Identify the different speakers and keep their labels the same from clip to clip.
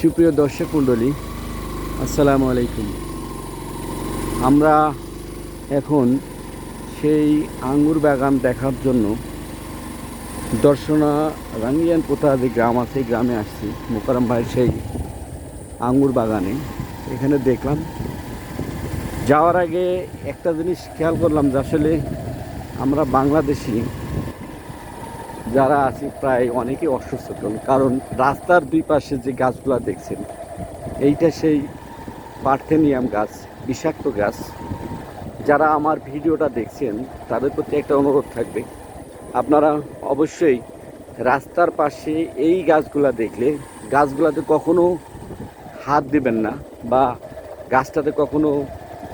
Speaker 1: সুপ্রিয় দর্শক মণ্ডলী, আসসালামু আলাইকুম। আমরা এখন সেই আঙ্গুর বাগান দেখার জন্য দর্শনা রাঙ্গিয়ান পোতা যে গ্রাম আছে গ্রামে আসছি, মোকারম ভাইয়ের সেই আঙ্গুর বাগানে। এখানে দেখলাম, যাওয়ার আগে একটা জিনিস খেয়াল করলাম যে আসলে আমরা বাংলাদেশি যারা আছি প্রায় অনেকে অসচেতন কারণ রাস্তার দুই পাশে যে গাছগুলো দেখছেন, এইটা সেই পার্থেনিয়াম গাছ, বিষাক্ত গাছ। যারা আমার ভিডিওটা দেখছেন, তাদের প্রতি একটা অনুরোধ থাকবে। আপনারা অবশ্যই রাস্তার পাশে এই গাছগুলা দেখলে, গাছগুলাতে কখনো হাত দেবেন না বা গাছটাতে কখনো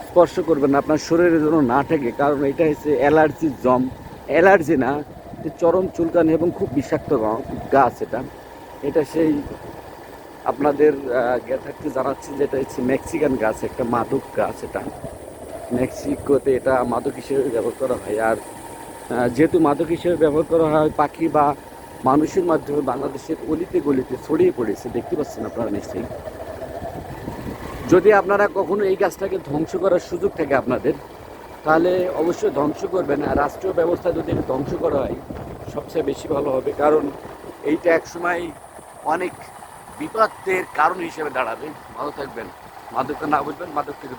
Speaker 1: স্পর্শ করবেন না। আপনার শরীরের জন্য না থাকে কারণ এটা হচ্ছে অ্যালার্জির জম। অ্যালার্জি না যে চরম চুলকানি এবং খুব বিষাক্ত গাছ এটা। এটা সেই আপনাদের থাকতে জানাচ্ছি যেটা হচ্ছে মেক্সিকান গাছ, একটা মাদক গাছ এটা। মেক্সিকোতে এটা মাদক হিসেবে ব্যবহার করা হয়। আর যেহেতু মাদক হিসেবে ব্যবহার করা হয়, পাখি বা মানুষের মাধ্যমে বাংলাদেশের অলিতে গলিতে ছড়িয়ে পড়েছে। দেখতে পাচ্ছেন আপনারা নিশ্চয়ই। যদি আপনারা কখনো এই গাছটাকে ধ্বংস করার সুযোগ থাকে আপনাদের তাহলে অবশ্যই ধ্বংস করবেন আর রাষ্ট্রীয় ব্যবস্থা যদি ধ্বংস করা হয়, সবচেয়ে বেশি ভালো হবে। কারণ এইটা একসময় অনেক বিপদের কারণ হিসেবে দাঁড়াবে। ভালো থাকবেন। মাদককে না বুঝবেন, মাদক থেকে